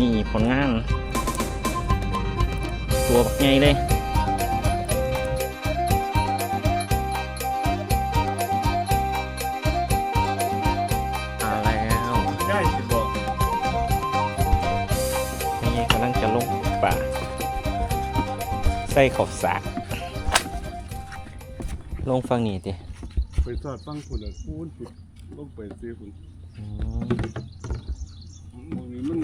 นี่ผลงาน ตัวบักใหญ่เลยมาแล้วได้สิบอกนี่กำลังจะลงป่าใส่ขอบสากลงฟังนี่ดิไปสอดฟังคุณอะพูนผิดลงไปซื้อคุณ อืมมองนี้มัน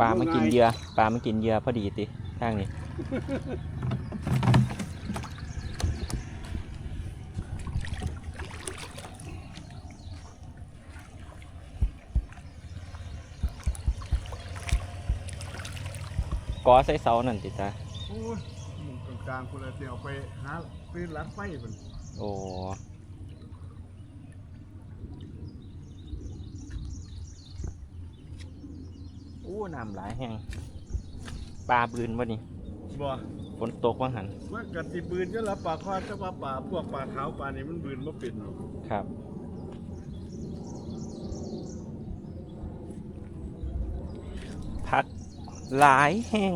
ปลามากินเหยื่อปลามากินเหยื่อพอดีติทางนี้กอใส่เสานั่นติตาโอ้ยมุมกลางๆคุณอะเดี๋ยวไปหาปืนลัดไฟมันโอ้โอ้ น้ำหลายแห้งปลาบืนวะนี่บ่ฝนตกว่างหันมันกัดสิปืนก็ละปลาคอจะว่าปลาพวกปลาขาวปลานี่มันปืนบ่เป็นหรอกครับ พักหลายแห้ง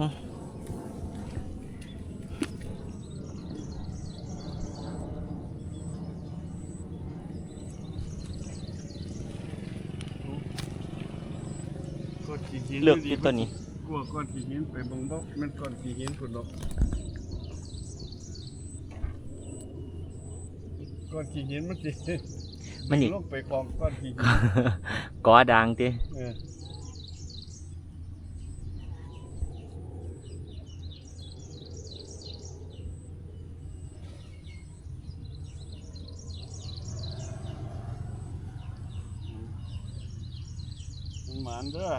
ก้อนขี้หิน เลือกอยู่ตัวนี้กลัวก้อนขี้หินไปเบังบ่มันก้อนขี้หินพุ่นเนาะก้อนขี้หินมันสิมันอีกลงไปกองก้อนขี้หินกอดังติเออมันหมานเด้อ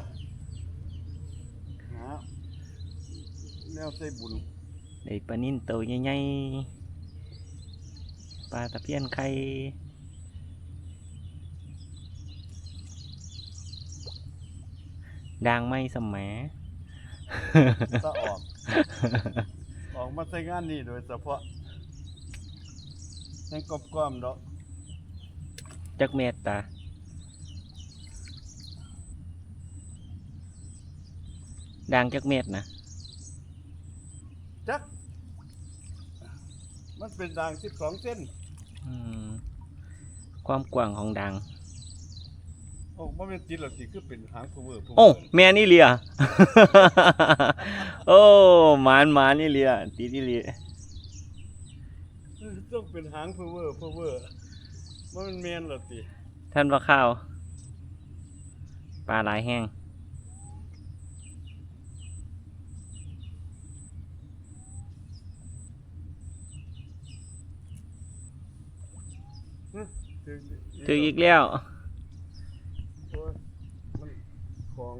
หา แนวใส่บุญได้ปลานิ่นตัวใหญ่ๆปลาตะเพียนไข่ดังไม่สมแหมถ้าออก ออกมาใช้งานนี่โดยเฉพาะยังกบกล้อมดอกจักเมตตาดังจักเม็ดนะ จัก มันเป็นด่างสิบสองเส้นอืมความกว้างของดัง โอ้บ่เป็นติดหรอกสิคือเป็นหางพาวเวอร์พาวเวโอ้อร์แม่นี่เลีย โอ้หมานหมานนี่เลียตีนี่เลียต้องเป็นหางพาวเวอร์พาวเวอร์มันเป็นแมนหรอกสิท่านว่าข้าวปลาหลายแห้ง ถือถืออีกแล้วโอ้ยมันของ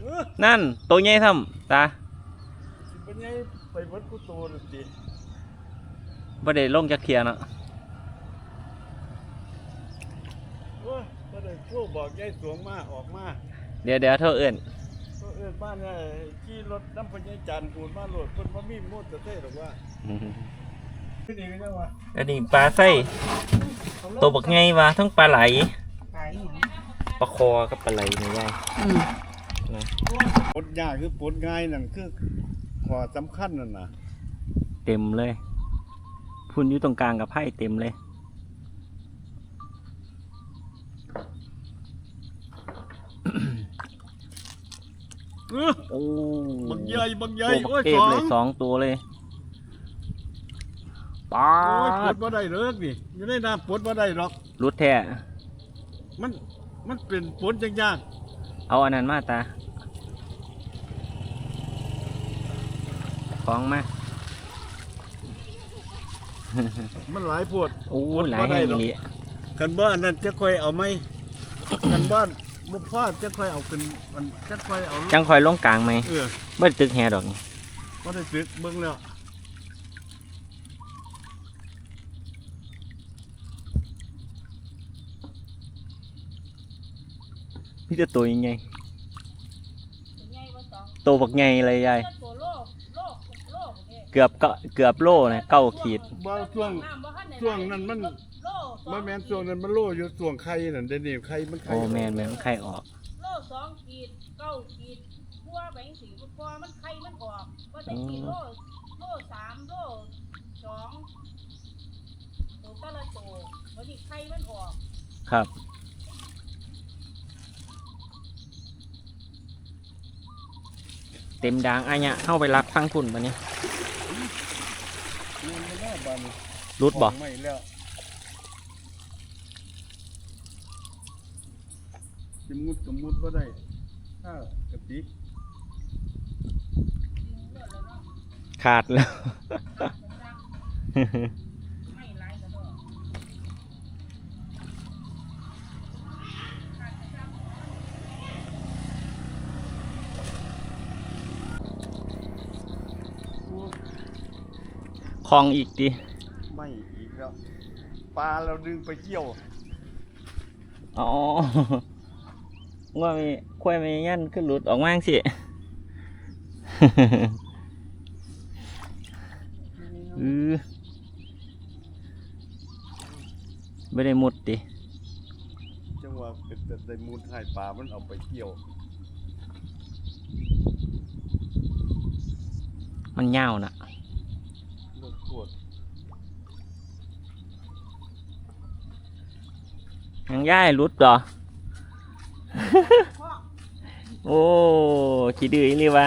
เออนั่นตัวใหญ่ทำตาสิเป็นไงไปวัดกุโตหรอกสิบ่ได้ลงจากเทียเนาะโอ้ยก็ได้พวกบอกยายสวงมาออกมา เดี๋ยวเดี๋ยวเท่าเอื่นก็ เอิ้นบ้านเนี่ยขี่รถน้ำพญายจันทร์ปูนมาโหลดเพิ่นบ่มีมอเตอร์ไซค์หรอกว่าขึ้นเองก็ได้ว่าอันนี้ปลาไส้ตัวบักไงวะทั้งปลาไหลปลาคอกับปลาไหลนี่ไงปลดยากคือปลดง่ายนั่นคือขอสำคัญนั่นน่ะ เต็มเลย พุ่นอยู่ตรงกลางกับไพ่เต็มเลย ออโอ้บักใหญ่บักใหญ่ตัวโอ้บัยกเทสพองเลยสองตัวเลยปลาโอ้ยปลดบ่ได้เลิกนี่อยู่ในน้ำปลดบ่ได้หรอก รุดแท้มันมันเป็นปลดยากเอาอันนั้นมาตาของมาๆมันหลายปวด โอ้หลายแห่งอีหลีกันบ้านนั่นจะค่อยเอาไหม กันบ้าน บ่พลาดจะค่อยเอาเป็นมันจะค่อยเอาจังคอยลงกลางไหมเออไม่ได้ตึกแฮดอกนี่บ่ได้ตึกเบิ่งแล้วมีแต่ตัวยังไงตัวบักไงเลยยายเกือบก็เกือบโลนะเก้าขีดบ่ช่วงช่วงนั้นมัน โลสองมันแม่นช่วงนั้นมันโลอยู่ช่วงไข่นั่นเดี๋ยวนี้ไข่มันไข่โอ้แมนแมนไข่ออก โลสองขีดเก้าขีดพัวแบงสีพัวมันไข่มันออกก็ได้ขีดโลโลสามโลสองตัวตะละโตวันนี้ไข่มันออกครับ เต็มดางอันเนี้ยเข้าไปรักฟังคุณปะเนี่ยมันไม่น่าบานรุดบ่ไม่แล้ว จะมุดกับมุดบ่ได้ถ้ากระติกขาดแล้วไม่ไรก็ได้คลองอีกดิไม่อีกแล้วปลาเราดึงไปเกี่ยว อ๋อ ว่ามีควายมียันขึ้นหลุดออกมาจังสิอือไม่ได้มุดดิจังหวะเป็นแต่ได้มูลถ่ายปลามันเอาไปเกี่ยว มันยาวน่ะรถขวดยังย่ายรุดเหรอพ่อ โอ้ขี้ดื้ออีหลีวะ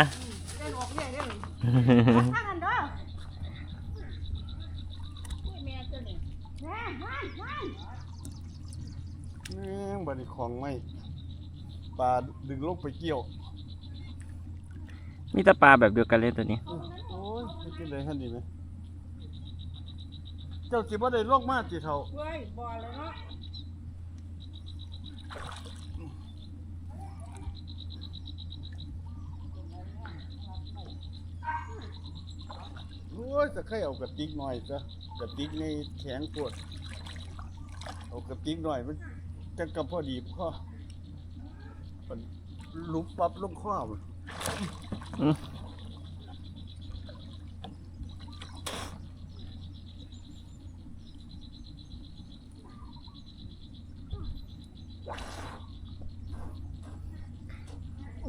เดินออกเรื่อยเรื่อยถ้ากันเด้ออุ้ยแม่เจ้านี่แม่ห้านห้านแม่งบัดนี้ของไม่ปลาดึงลงไปเกี่ยว มีแต่ปลาแบบเดียวกันเลยตัวนี้ โอ้ยไม่กินได้ทันดีไหมเจ้าสิบ่ได้ลอกมาจิเท่าเว้ยบ่เลยเนาะ โอ้ยจะใครเอากระติกหน่อยซะกระติกในแข็งปวดเอากระติกหน่อยมันจังกับพอดีพ่อมันลุบปับลงข้อมันอืม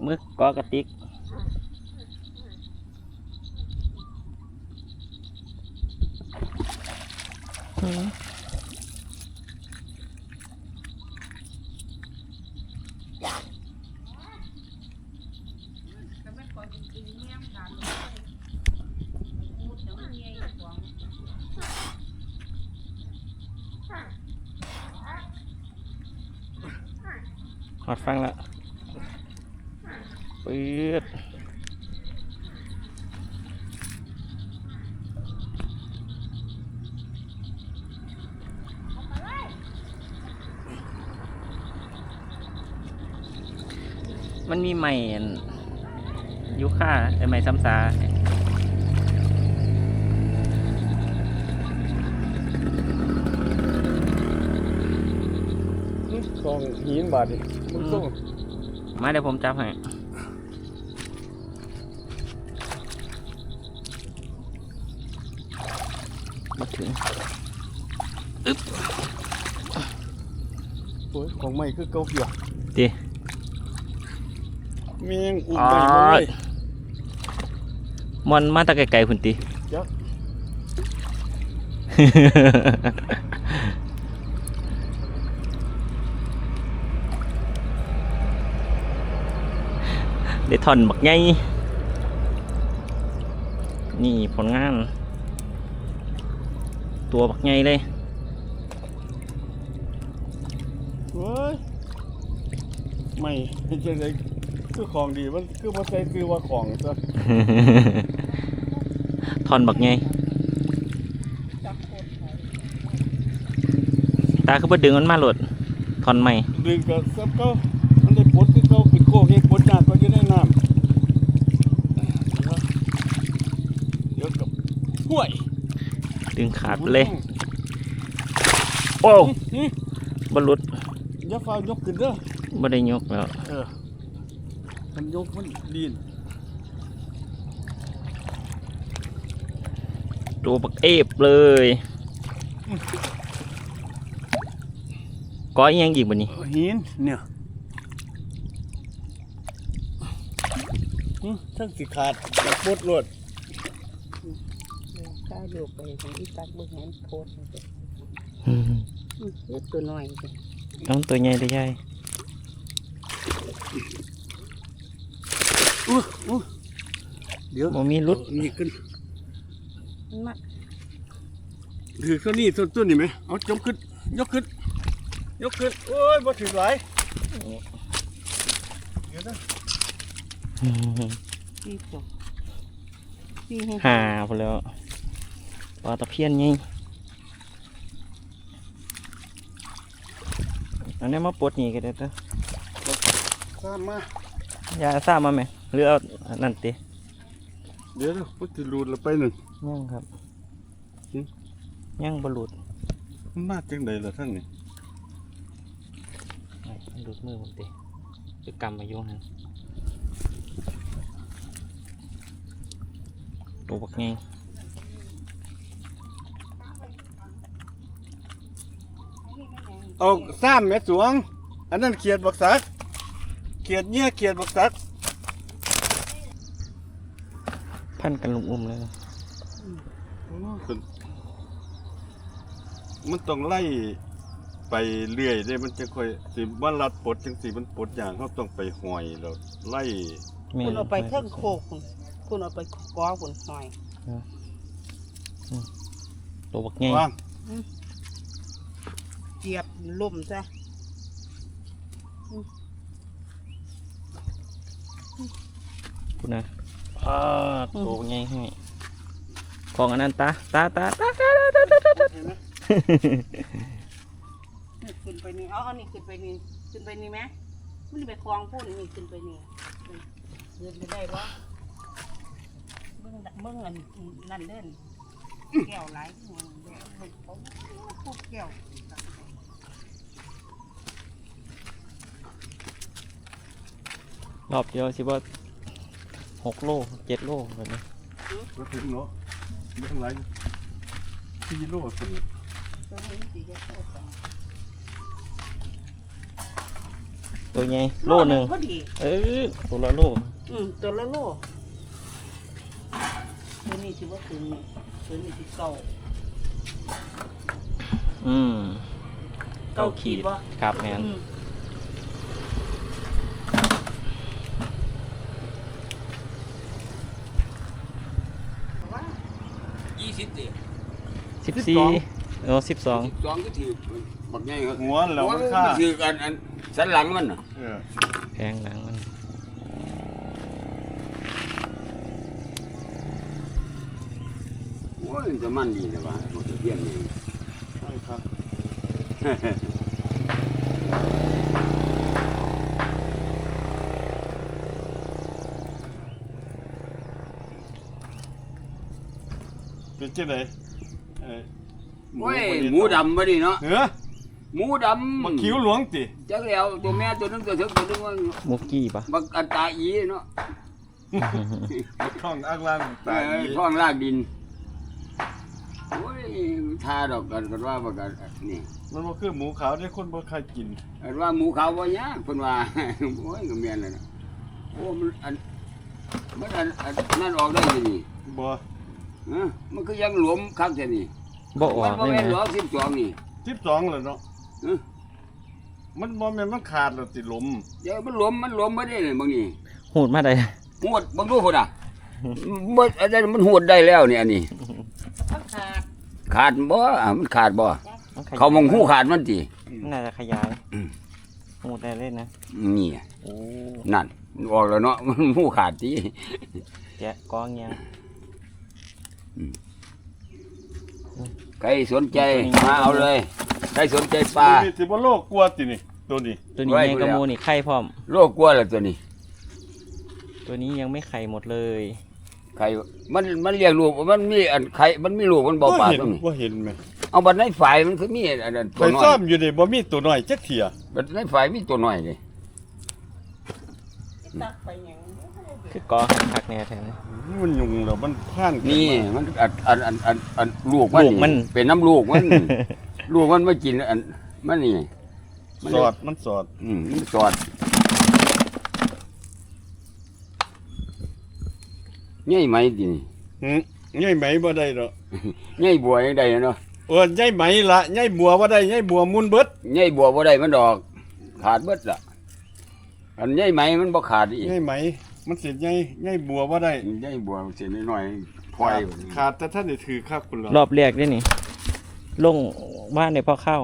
มึกกอกระติกอืม แต่ไม่ค่อยจริงๆแม่มขาดเลยมุดเดี๋ยวมันเงี้ยอยู่ของ หอดฟัง ละปืดมันมีใหม่ยุค่าไอใหม่ซ้ำซา ก องหินบาดดิมึงต้องมาเดี๋ยวผมจับให้มาถึงโอ้ยของใหม่คือเก่าเกี่ยวดิเมียงอุ้มอ๋อใหม่มาเลยมอนมาแตะไกลๆพุ่นติเดี๋ยว ได้ถอนบักใหญ่นี่ผลงาน ตัวบักใหญ่เลยเฮ้ยไม่เป็นจังไดคือของดีมันคือบ่ใช่คือว่าของซะถอนบักใหญ่จับโคตรไปตาคือบ่ดึงมันมาโหลดถอนใหม่ ดึงก็ซับเก่ามันได้ปลดคือเก่าเป็นโคกเฮ็ดปลดยากก็อยู่ใน น้ำเดี๋ยวกับห้วยดึงขาดไปเลย โอ้นี่บหลุดอย่าฟ้าวยกขึ้นเด้อบ่ได้ยกแล้ว เออ มันยกมันดีนตัวบักเอฟเลยออีหยังอีกบ่นี่หินเนี่ยหึ ทั้งสิขาดจากบดรวดข้าอยู่ไปของอีตักเบิ่งเห็นโพสต์นี่เด้ออืมอืมเล็กตัวน้อยเด้อน้องตัวใหญ่ได้ใหญ่อู้อู้เดี๋ยวบ่มีรุดนี่ขึ้นมันมาถือเท่านี้ต้นต้นนี่ไหมเอาจมขึ้นยกขึ้นยกขึ้นโอ้ยบ่ถือไหลายเดี๋ยวนะ อืม พี่จบพี่ให้หาพุ่นแล้วปลาตะเพียนไงอันนี้มาปลดนี่ก็ได้เด้อข้ามมายาซ่ามาไหมหรือเอาอันนั่นติเดี๋ยวนะพุทธิรูดละไปหนึ่งยังครับหึยังบหลุดมันมาจังใดล่ะท่านนี่ไอ้มันหลุดมือผมติคือกำมาโยงหัน ตัวบักไงเอาซ้ำแม่สวง อันนั้นเขียดบักสักเขียดเนี่ยเขียดบักสัก พันกันลุมอุ้มเลยมันต้องไล่ไปเรื่อยได้มันจะค่อยสิมันรัดปลดจังสิมันปลดอย่างเขาต้องไปหอยแล้วไล่แม่คุณนเอาไปเครื่องโคก คุณคุณเอาไปกอคุณหน่อยตัวบักไงว่างเจียบล่มซะคุณนะอ่าตัวบักไงให้ของอันนั้นตาตาตาตาตาตาตาตาตาเห็นไหมนี่ขึ้นไปนี่เอาเอานี่ขึ้นไปนี่ขึ้นไปนี่ไหมมันสิไปคลองพูดนี่ขึ้นไปนี่เดินไปได้ปะ เบิ่งเบิ่งอันนั่นเด่นแก้วหลายหัวเด้อเบิ่งเขาพูดแก้วรอบเดียวสิว่าหกโลเจ็ดโลแบบนี้ก็ถึงเนาะเรื่องไรที่โลสิตัวนี้สิจะเข้าไปตัวใหญ่โลหนึ่งพอดีเออตัวละโลอืมตัวละโล ตัวนี้ถือว่าถึงตัวนี้สิเก่าอืมเก้าขีดวะครับแมนอืมยี่สิบดิสิบสี่เออสิบสองสองก็ถือบักใหญ่ครับหัวแล้วมันหัฆ่า ถืออันอันสันหลังมันน่ะเออแพงหลังมัน ยจะมันดีนะว่ามันจะเพี้ยนนี่ใช่ครับเป็นจังไดเอ้ยโอ้ยหมูดำมาดิเนาะเออหมูดำมาคิ้วหลวงติจักแล้วตัวแม่ตัวนึงตัวถึงตัวนึงว่ามุกกี้ปะบักอันตาอีเนาะบักท่องอ้างล่างเอตายอดีท้องลากดินโอ้ย ทาดอกกันกันว่าบักอันนี่มันบ่คือหมูขาวได้คนบ่ใครกินอันว่าหมูขาวบ่ยากเพิ่นว่าโอ้ยก็แม่นแล้วนะโอ้มันอันมันอันอันนั่นออกได้ยังนี่บ่ฮะมันก็ยังหลวมคักแค่นี้บ่ออมักนบ่เลยแม่นหลวนะมสิบสองนี่12แล้วเนาะฮะมันบ่แม่นมันขาดแล้วสิหลมเดี๋ยวมันหลวมมันหลวมบ่ได้เลยบางนี่หูดมาได้หวดบางดูพุ่นอะบ่อันนั้นมันหวดได้แล้วเนี่ยอันนี้ถ้าขาด ขาดบ่อะมันขาดบ่นขยยเขามองหูขาดมันติน่าจะขยายอืมหูดได้เลยนะนี่ โอ้นั่นมันออกแล้วเนาะ มันหูขาดติแกะกองเงี้ยใครสนใจมาเอาเลย ใครสนใจปลาตัวนี้สิบ่โลกกลัวตินี่ตัวนี้ตัวนี้ไว้ ยังกระแล้วมูนี่ไข่พร้อม โลกกลัวแล้วตัวนี้ ตัวนี้ยังไม่ไข่หมดเลย ใครมันมันเลี้ยงลูกมันมีอันไข่มันมีลูกมันบ่ปลาเห็นตรงนี้บ่เห็นไหมเอาบัดในฝ่ายมันคือมีอันนั้นไปตัวน้อซ่อยมอยู่นี่บ่มีตัวน้อยจักเที่ยบัดในฝ่ายมีตัวน้อยเลยตักไปหยังคือกอหักแน่แทนมันยุ่งแล้วมันผ่านกันี่มามันอันอันอันอันอันลูกมันลูกมันเป็นน้ำลูกมันลูกมันไม่กินอันมันนี่มันสเลยอดมันสอด อืมมันสอด ใหญ่ไหมดินี่หืมใหญ่ไหมบ่ได้ดอกใหญ่บัวยังได้เนาะเออใหญ่ไหมละใหญ่บัวบ่ได้ใหญ่บัวมุนเบิดใหญ่บัวบ่ได้มันดอก ขาดเบิดล่ะอันใหญ่ไหมมันบ่ขาดอีกใหญ่ไหม มันเสียใหญ่ใหญ่บัวบ่ได้ใหญ่บัวเสียน้อยๆพลอยขาดแต่ท่านได้ถือครับคุณรอบแรกได้นี่ลงบ้านในพ่อเข้า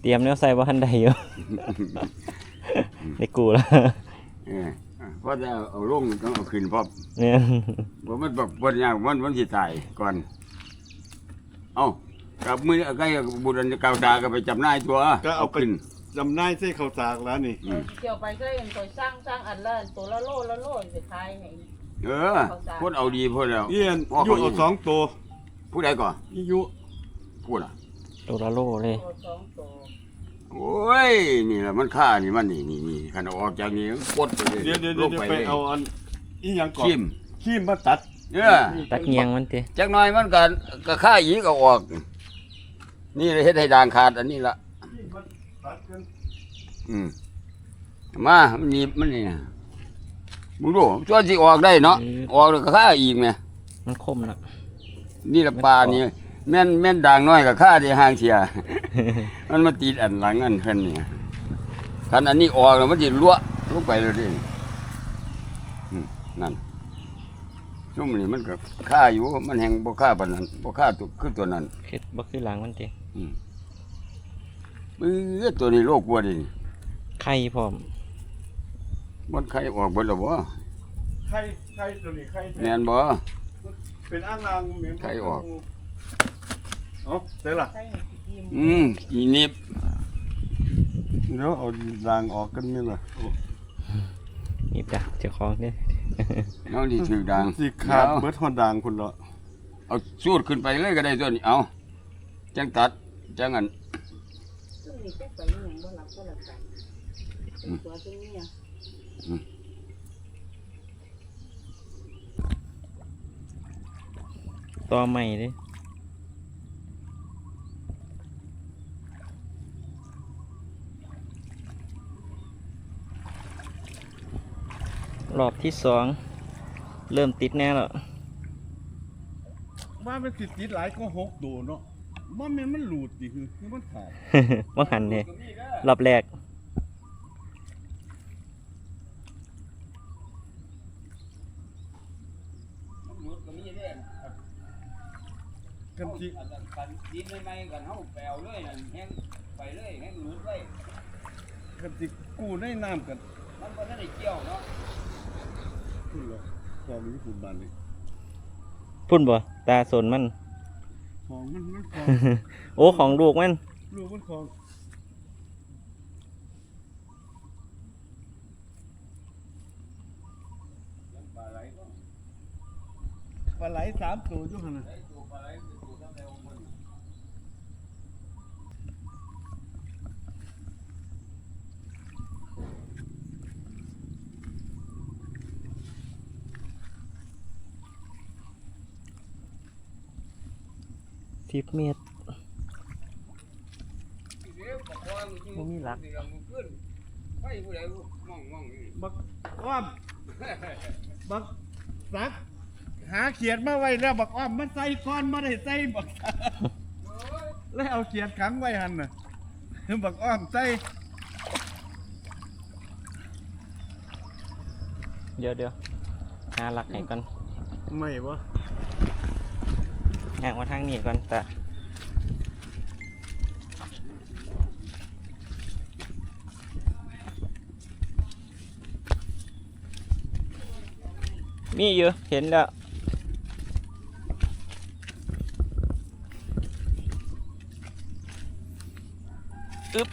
เตรียมแนวใส่ว่าทันใดอยู่ได้กูแล้ว เออเพราะจะเอาลงต้องเอาขึ้นพร้อมเนี่ยบ่มันแบบบ่ยากมันมันสิตายก่อน เอ้ากับมือใกล้บุญกาวตาก็ไปจำนายตัวก็เอาไป ขึ้น จำนายใส่ข้าวสากแล้วนี่ อืม เกี่ยวไปก็ยังตัวสร้างสร้างอันละตัวละโลละโลไปขายให้เออพูดเอาดีพูดแล้วเอียนพ่อยุเขาเอายิงสองตัวพูดได้ก่อนอียุพูดอะตัวละโลเลยตัวสองตัว โอ้ยนี่แหละมันฆ่านี่มันนี่นี่นี่ขันเอาออกจากนี้ปดไปเลยเดี๋ยวเดี๋ยวลเดี๋ยวงไปไปเลยเอาอันอีหยังก่อนขี้มขี้มมาตัดเออตักเงียงมันติจักหน่อยมันก็ก็ฆ่าอีกเอาออก นี่เฮ็ดให้ด่างขาดอันนี้ละขี้มมาตัดกันอืมมามันหนีบมันนี่นะมึงดูช่วยสิออกได้เนาะออกแล้วก็ฆ่าอีกไงมันคมละนี่ละปลานี่ แม่นแม่นด่างน้อยกับฆ่าที่ห่างเสีย มันมาติดอันหลังอันเพิ่นนี่คันอันนี้ออกแล้วมันสิรั่วลงไปเลยดิอืมนั่นช่วงนี้มันก็ฆ่าอยู่ มันแหงบ่ฆ่าปานนั้นบ่ฆ่าตัวคือตัวนั้นคิดบ่คือหลังมันติเอ้อตัวนี้โรคกลัวดิไข่พร้อมมันไข้ออกเบิดแล้วบ่ไข่ไข่ตัวนี้ไข่แม่นบ่เป็นอ่างนางเหมือนไข่ออก เอ๋อเสร็จละใช่ให้กินอืมอีนิบเดี๋ยวเอารางออกกันนี่ล่ะโอ้นี่จ้ะเจ้าของเนี่ยน้องที่ถือดังสิขาดเดี๋ยวเบิดฮอดด่างคุณเหรอเอาสูดขึ้นไปเลยก็ได้ตัวนี้เอาจังตัดจังอันซึ่งนี่แจ๊กไปยังบ่หลับบ่หลับกันเป็นตัวเป็นเมียต่อใหม่เด้ รอบที่สองเริ่มติดแน่แล้วว่ามันสิติดหลายก็หกตัวเนาะว่ามันมันหลุดดิคือคือมันขาดว่าหันเลยรอบแรกกันสิกันดินใหม่ๆกันเฮาแปลวเลยนั่นแห้งไปเลยแห้งหลุดไว้กันสิกู้ในน้ำกันมันบ่ทันได้เกี่ยวเนาะ คุณเหรอตอนนี้คุณบานเลยพุ่นบ่ตาสนมัน ของมันมันของ โอ้ของลูกมัน ลูกมันของปลาไหลสามตัวจุหันน่ะ สิบเมตรบ่มีหลักไปผู้ใดมองมองอยู่บักอ้อม บักสัก หาเขียดมาไว้แล้วบักอ้อมมันใส่ก้อนมาได้ใส่บักแล้วเอาเขียดขังไว้หันน่ะบักอ้อมใส่เดี๋ยวเดี๋ยวหาหลักให้ก่อนไม่บ่ ย่างมาทางนี้ก่อนตามีอยู่ เห็นแล้วอึ๊บ